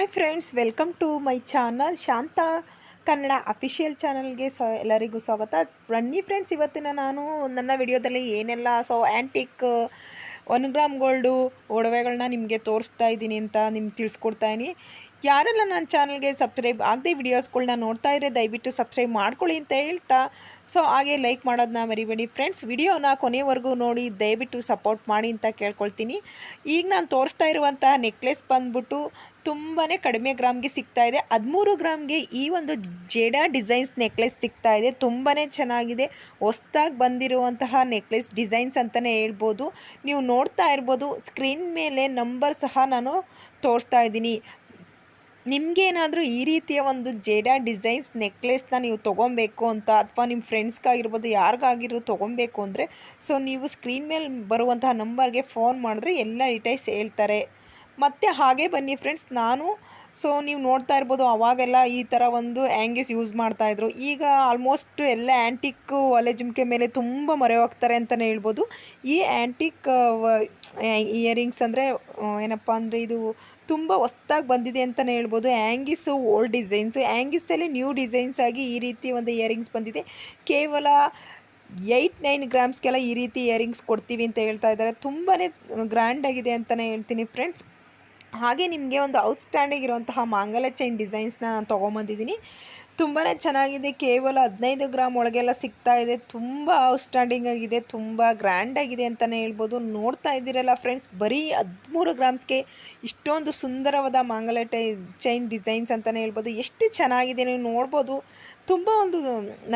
Hi friends, welcome to my channel Shanta Kannada official ಚಾನಲ್ಗೆ ಸ್ವ, ಎಲ್ಲರಿಗೂ ಸ್ವಾಗತ. ರನ್ನಿ ಫ್ರೆಂಡ್ಸ್, ಇವತ್ತಿನ ನಾನು ನನ್ನ ವಿಡಿಯೋದಲ್ಲಿ ಏನೆಲ್ಲ, so antique one gram gold ಒಡವೆಗಳನ್ನ ನಿಮಗೆ ತೋರಿಸ್ತಾ ಇದ್ದೀನಿ ಅಂತ ನಿಮ್ಗೆ ತಿಳಿಸ್ಕೊಡ್ತಾ ಇದ್ದೀನಿ. ಯಾರೆಲ್ಲ ನನ್ನ ಚಾನಲ್ಗೆ ಸಬ್ಸ್ಕ್ರೈಬ್ ಆಗದೆ ವಿಡಿಯೋಸ್ಗಳನ್ನ ನೋಡ್ತಾ ಇದ್ರೆ ದಯವಿಟ್ಟು ಸಬ್ಸ್ಕ್ರೈಬ್ ಮಾಡ್ಕೊಳ್ಳಿ ಅಂತ ಹೇಳ್ತಾ, ಸೊ, ಹಾಗೆ ಲೈಕ್ ಮಾಡೋದನ್ನ ಮರಿಬೇಡಿ. ಫ್ರೆಂಡ್ಸ್, ವಿಡಿಯೋನ ಕೊನೆವರೆಗೂ ನೋಡಿ ದಯವಿಟ್ಟು ಸಪೋರ್ಟ್ ಮಾಡಿ ಅಂತ ಕೇಳ್ಕೊಳ್ತೀನಿ. ಈಗ ನಾನು ತೋರಿಸ್ತಾ ಇರುವಂತಹ ನೆಕ್ಲೆಸ್ ಬಂದ್ಬಿಟ್ಟು ತುಂಬಾ ಕಡಿಮೆ ಗ್ರಾಮ್ಗೆ ಸಿಗ್ತಾ ಇದೆ. ಹದಿಮೂರು ಗ್ರಾಮ್ಗೆ ಈ ಒಂದು ಜೇಡಾ ಡಿಸೈನ್ಸ್ ನೆಕ್ಲೆಸ್ ಸಿಗ್ತಾ ಇದೆ. ತುಂಬಾ ಚೆನ್ನಾಗಿದೆ. ಹೊಸ್ದಾಗಿ ಬಂದಿರುವಂತಹ ನೆಕ್ಲೆಸ್ ಡಿಸೈನ್ಸ್ ಅಂತಲೇ ಹೇಳ್ಬೋದು. ನೀವು ನೋಡ್ತಾ ಇರ್ಬೋದು, ಸ್ಕ್ರೀನ್ ಮೇಲೆ ನಂಬರ್ ಸಹ ನಾನು ತೋರಿಸ್ತಾ ಇದ್ದೀನಿ. ನಿಮಗೇನಾದರೂ ಈ ರೀತಿಯ ಒಂದು ಜೇಡಾ ಡಿಸೈನ್ಸ್ ನೆಕ್ಲೆಸ್ನ ನೀವು ತೊಗೊಬೇಕು ಅಂತ ಅಥವಾ ನಿಮ್ಮ ಫ್ರೆಂಡ್ಸ್ಗಾಗಿರ್ಬೋದು ಯಾರಿಗಾಗಿರೋ ತೊಗೊಬೇಕು ಅಂದರೆ, ಸೊ ನೀವು ಸ್ಕ್ರೀನ್ ಮೇಲೆ ಬರುವಂತಹ ನಂಬರ್ಗೆ ಫೋನ್ ಮಾಡಿದ್ರೆ ಎಲ್ಲ ಡೀಟೇಲ್ಸ್ ಹೇಳ್ತಾರೆ. ಮತ್ತು ಹಾಗೆ ಬನ್ನಿ ಫ್ರೆಂಡ್ಸ್ ನಾನು ಸೊ ನೀವು ನೋಡ್ತಾ ಇರ್ಬೋದು, ಅವಾಗೆಲ್ಲ ಈ ಥರ ಒಂದು ಆ್ಯಂಗಿಸ್ ಯೂಸ್ ಮಾಡ್ತಾಯಿದ್ರು ಈಗ ಆಲ್ಮೋಸ್ಟ್ ಎಲ್ಲ ಆ್ಯಂಟಿಕ್ ಒಲೆ ಜುಮ್ಕೆ ಮೇಲೆ ತುಂಬ ಮೊರೆ ಹೋಗ್ತಾರೆ ಅಂತಲೇ ಹೇಳ್ಬೋದು. ಈ ಆ್ಯಂಟಿಕ್ ಇಯರಿಂಗ್ಸ್ ಅಂದರೆ ಏನಪ್ಪ ಅಂದರೆ ಇದು ತುಂಬ ಹೊಸ್ದಾಗಿ ಬಂದಿದೆ ಅಂತಲೇ ಹೇಳ್ಬೋದು. ಆ್ಯಂಗಿಸು ಓಲ್ಡ್ ಡಿಸೈನ್ಸು ಆ್ಯಂಗಿಸಲ್ಲಿ ನ್ಯೂ ಡಿಸೈನ್ಸ್ ಆಗಿ ಈ ರೀತಿ ಒಂದು ಇಯರಿಂಗ್ಸ್ ಬಂದಿದೆ. ಕೇವಲ ಏಯ್ಟ್ ನೈನ್ ಗ್ರಾಮ್ಸ್ಗೆಲ್ಲ ಈ ರೀತಿ ಇಯರಿಂಗ್ಸ್ ಕೊಡ್ತೀವಿ ಅಂತ ಹೇಳ್ತಾ ಇದ್ದಾರೆ. ತುಂಬಾ ಗ್ರ್ಯಾಂಡಾಗಿದೆ ಅಂತಲೇ ಹೇಳ್ತೀನಿ ಫ್ರೆಂಡ್ಸ್ ಹಾಗೆ ನಿಮಗೆ ಒಂದು ಔಟ್ಸ್ಟ್ಯಾಂಡಿಂಗ್ ಇರುವಂತಹ ಮಾಂಗಲ ಚೈನ್ ಡಿಸೈನ್ಸ್ನ ನಾನು ತೊಗೊಂಬಂದಿದ್ದೀನಿ. ತುಂಬಾ ಚೆನ್ನಾಗಿದೆ. ಕೇವಲ ಹದಿನೈದು ಗ್ರಾಮ್ ಒಳಗೆಲ್ಲ ಸಿಗ್ತಾ ಇದೆ. ತುಂಬ ಔಟ್ಸ್ಟ್ಯಾಂಡಿಂಗ್ ಆಗಿದೆ. ತುಂಬ ಗ್ರ್ಯಾಂಡ್ ಆಗಿದೆ ಅಂತಲೇ ಹೇಳ್ಬೋದು. ನೋಡ್ತಾ ಇದ್ದೀರಲ್ಲ ಫ್ರೆಂಡ್ಸ್ ಬರೀ ಹದಿಮೂರು ಗ್ರಾಮ್ಸ್ಗೆ ಇಷ್ಟೊಂದು ಸುಂದರವಾದ ಮಾಂಗಲ ಚೈನ್ ಡಿಸೈನ್ಸ್ ಅಂತಲೇ ಹೇಳ್ಬೋದು. ಎಷ್ಟು ಚೆನ್ನಾಗಿದೆ ನೀವು ನೋಡ್ಬೋದು. ತುಂಬ ಒಂದು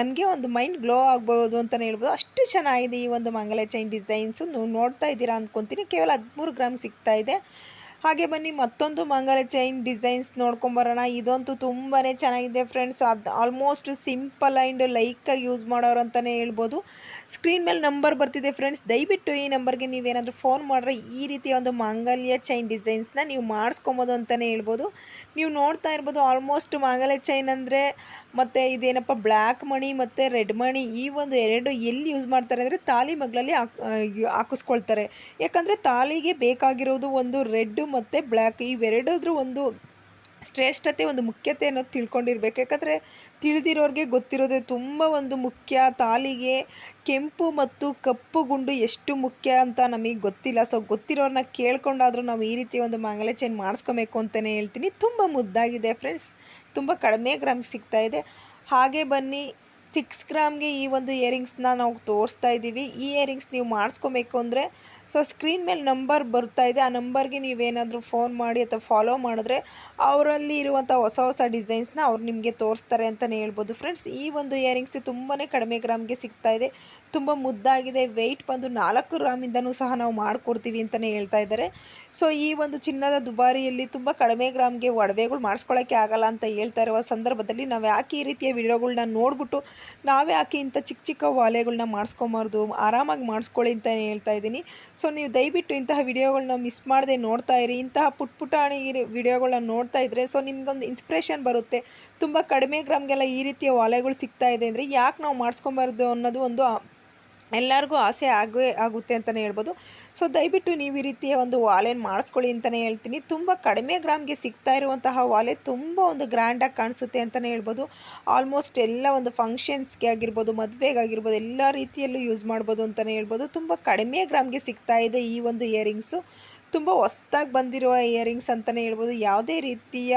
ನನಗೆ ಒಂದು ಮೈಂಡ್ ಗ್ಲೋ ಆಗ್ಬೋದು ಅಂತಲೇ ಹೇಳ್ಬೋದು. ಅಷ್ಟು ಚೆನ್ನಾಗಿದೆ ಈ ಒಂದು ಮಾಂಗಲ ಚೈನ್ ಡಿಸೈನ್ಸು ನೀವು ನೋಡ್ತಾ ಇದ್ದೀರಾ ಅಂದ್ಕೊತೀನಿ ಕೇವಲ ಹದಿಮೂರು ಗ್ರಾಮ್ ಸಿಗ್ತಾ ಇದೆ. ಹಾಗೆ ಬನ್ನಿ, ಮತ್ತೊಂದು ಮಂಗಲ ಚೈನ್ ಡಿಸೈನ್ಸ್ ನೋಡ್ಕೊಂಬರೋಣ ಇದಂತೂ ತುಂಬಾ ಚೆನ್ನಾಗಿದೆ ಫ್ರೆಂಡ್ಸ್ ಅದು ಆಲ್ಮೋಸ್ಟ್ ಸಿಂಪಲ್ ಆ್ಯಂಡ್ ಲೈಕಾಗಿ ಯೂಸ್ ಮಾಡೋರು ಅಂತಲೇ ಹೇಳ್ಬೋದು. ಸ್ಕ್ರೀನ್ ಮೇಲೆ ನಂಬರ್ ಬರ್ತಿದೆ ಫ್ರೆಂಡ್ಸ್ ದಯವಿಟ್ಟು ಈ ನಂಬರ್ಗೆ ನೀವೇನಾದರೂ ಫೋನ್ ಮಾಡಿದ್ರೆ ಈ ರೀತಿಯ ಒಂದು ಮಾಂಗಲ್ಯ ಚೈನ್ ಡಿಸೈನ್ಸ್ನ ನೀವು ಮಾಡಿಸ್ಕೊಬೋದು ಅಂತಲೇ ಹೇಳ್ಬೋದು. ನೀವು ನೋಡ್ತಾ ಇರ್ಬೋದು ಆಲ್ಮೋಸ್ಟ್ ಮಾಂಗಲ್ಯ ಚೈನ್ ಅಂದರೆ ಮತ್ತು ಇದೇನಪ್ಪ ಬ್ಲ್ಯಾಕ್ ಮಣಿ ಮತ್ತು ರೆಡ್ ಮಣಿ ಈ ಒಂದು ಎರಡು ಎಲ್ಲಿ ಯೂಸ್ ಮಾಡ್ತಾರೆ ಅಂದರೆ ತಾಲಿ ಮಗ್ಲಲ್ಲಿ ಹಾಕಿಸ್ಕೊಳ್ತಾರೆ. ಯಾಕಂದರೆ ತಾಲಿಗೆ ಬೇಕಾಗಿರೋದು ಒಂದು ರೆಡ್ ಮತ್ತು ಬ್ಲ್ಯಾಕ್ ಇವೆರಡಾದ್ರೂ ಒಂದು ಶ್ರೇಷ್ಠತೆ, ಒಂದು ಮುಖ್ಯತೆ ಅನ್ನೋದು ತಿಳ್ಕೊಂಡಿರ್ಬೇಕು. ಯಾಕಂದರೆ ತಿಳಿದಿರೋರಿಗೆ ಗೊತ್ತಿರೋದು ತುಂಬ ಒಂದು ಮುಖ್ಯ. ತಾಲಿಗೆ ಕೆಂಪು ಮತ್ತು ಕಪ್ಪು ಗುಂಡು ಎಷ್ಟು ಮುಖ್ಯ ಅಂತ ನಮಗೆ ಗೊತ್ತಿಲ್ಲ. ಸೊ ಗೊತ್ತಿರೋರನ್ನ ಕೇಳ್ಕೊಂಡಾದರೂ ನಾವು ಈ ರೀತಿ ಒಂದು ಮಾಂಗಲ್ಯ ಚೈನ್ ಮಾಡಿಸ್ಕೊಬೇಕು ಅಂತಲೇ ಹೇಳ್ತೀನಿ. ತುಂಬ ಮುದ್ದಾಗಿದೆ ಫ್ರೆಂಡ್ಸ್ ತುಂಬ ಕಡಿಮೆ ಗ್ರಾಮ್ ಸಿಗ್ತಾ ಇದೆ. ಹಾಗೆ ಬನ್ನಿ ಸಿಕ್ಸ್ ಗ್ರಾಮ್ಗೆ ಈ ಒಂದು ಇಯರಿಂಗ್ಸ್ನ ನಾವು ತೋರಿಸ್ತಾ ಇದ್ದೀವಿ. ಈ ಇಯರಿಂಗ್ಸ್ ನೀವು ಮಾಡಿಸ್ಕೊಬೇಕು ಅಂದರೆ ಸೊ ಸ್ಕ್ರೀನ್ ಮೇಲೆ ನಂಬರ್ ಬರ್ತಾ ಇದೆ. ಆ ನಂಬರ್ಗೆ ನೀವೇನಾದರೂ ಫೋನ್ ಮಾಡಿ ಅಥವಾ ಫಾಲೋ ಮಾಡಿದ್ರೆ, ಅವರಲ್ಲಿ ಇರುವಂಥ ಹೊಸ ಹೊಸ ಡಿಸೈನ್ಸ್ನ ಅವ್ರು ನಿಮಗೆ ತೋರಿಸ್ತಾರೆ ಅಂತಲೇ ಹೇಳ್ಬೋದು. ಫ್ರೆಂಡ್ಸ್ ಈ ಒಂದು ಇಯರಿಂಗ್ಸ್ ತುಂಬಾ ಕಡಿಮೆ ಗ್ರಾಮ್ಗೆ ಸಿಗ್ತಾ ಇದೆ. ತುಂಬ ಮುದ್ದಾಗಿದೆ. ವೆಯ್ಟ್ ಬಂದು ನಾಲ್ಕು ಗ್ರಾಮಿಂದನೂ ಸಹ ನಾವು ಮಾಡಿಕೊಡ್ತೀವಿ ಅಂತಲೇ ಹೇಳ್ತಾ ಇದ್ದಾರೆ. ಸೊ ಈ ಒಂದು ಚಿನ್ನದ ದುಬಾರಿಯಲ್ಲಿ ತುಂಬ ಕಡಿಮೆ ಗ್ರಾಮ್ಗೆ ಒಡವೆಗಳು ಮಾಡಿಸ್ಕೊಳ್ಳೋಕ್ಕೆ ಆಗಲ್ಲ ಅಂತ ಹೇಳ್ತಾ ಇರುವ ಸಂದರ್ಭದಲ್ಲಿ ನಾವು ಯಾಕೆ ಈ ರೀತಿಯ ವಿಡಿಯೋಗಳನ್ನ ನೋಡಿಬಿಟ್ಟು ನಾವೇ ಯಾಕೆ ಇಂಥ ಚಿಕ್ಕ ಚಿಕ್ಕ ವಾಲೆಗಳನ್ನ ಮಾಡಿಸ್ಕೊಂಬಾರ್ದು, ಆರಾಮಾಗಿ ಮಾಡಿಸ್ಕೊಳ್ಳಿ ಅಂತಲೇ ಹೇಳ್ತಾ ಇದ್ದೀನಿ. ಸೊ ನೀವು ದಯವಿಟ್ಟು ಇಂತಹ ವಿಡಿಯೋಗಳನ್ನ ಮಿಸ್ ಮಾಡದೆ ನೋಡ್ತಾ ಇರಿ. ಇಂತಹ ಪುಟ್ ಪುಟಾಣಿ ವಿಡಿಯೋಗಳನ್ನ ನೋಡ್ತಾ ಇದ್ದರೆ ಸೊ ನಿಮ್ಗೊಂದು ಇನ್ಸ್ಪಿರೇಷನ್ ಬರುತ್ತೆ. ತುಂಬ ಕಡಿಮೆ ಗ್ರಾಮ್ಗೆಲ್ಲ ಈ ರೀತಿಯ ವಾಲೆಗಳು ಸಿಗ್ತಾ ಇದೆ ಅಂದರೆ ಯಾಕೆ ನಾವು ಮಾಡಿಸ್ಕೊಬಾರ್ದು ಅನ್ನೋದು ಒಂದು ಎಲ್ಲರಿಗೂ ಆಸೆ ಆಗೇ ಆಗುತ್ತೆ ಅಂತಲೇ ಹೇಳ್ಬೋದು. ಸೊ ದಯವಿಟ್ಟು ನೀವು ಈ ರೀತಿಯ ಒಂದು ವಾಲೆನ್ ಮಾಡಿಸ್ಕೊಳ್ಳಿ ಅಂತಲೇ ಹೇಳ್ತೀನಿ. ತುಂಬ ಕಡಿಮೆ ಗ್ರಾಮ್ಗೆ ಸಿಗ್ತಾ ಇರುವಂತಹ ವಾಲೆ ತುಂಬ ಒಂದು ಗ್ರ್ಯಾಂಡಾಗಿ ಕಾಣಿಸುತ್ತೆ ಅಂತಲೇ ಹೇಳ್ಬೋದು. ಆಲ್ಮೋಸ್ಟ್ ಎಲ್ಲ ಒಂದು ಫಂಕ್ಷನ್ಸ್ಗೆ ಆಗಿರ್ಬೋದು, ಮದುವೆಗಾಗಿರ್ಬೋದು, ಎಲ್ಲ ರೀತಿಯಲ್ಲೂ ಯೂಸ್ ಮಾಡ್ಬೋದು ಅಂತಲೇ ಹೇಳ್ಬೋದು. ತುಂಬ ಕಡಿಮೆ ಗ್ರಾಮ್ಗೆ ಸಿಗ್ತಾ ಇದೆ ಈ ಒಂದು ಇಯರಿಂಗ್ಸು ತುಂಬ ಹೊಸ್ದಾಗಿ ಬಂದಿರುವ ಇಯರಿಂಗ್ಸ್ ಅಂತಲೇ ಹೇಳ್ಬೋದು. ಯಾವುದೇ ರೀತಿಯ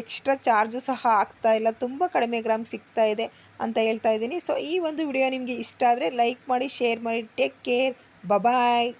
ಎಕ್ಸ್ಟ್ರಾ ಚಾರ್ಜು ಸಹ ಆಗ್ತಾ ಇಲ್ಲ. ತುಂಬ ಕಡಿಮೆ ಗ್ರಾಮ್ ಸಿಗ್ತಾ ಇದೆ ಅಂತ ಹೇಳ್ತಾ ಇದ್ದೀನಿ. ಸೊ ಈ ಒಂದು ವಿಡಿಯೋ ನಿಮಗೆ ಇಷ್ಟ ಆದರೆ ಲೈಕ್ ಮಾಡಿ, ಶೇರ್ ಮಾಡಿ. Take care. Bye bye.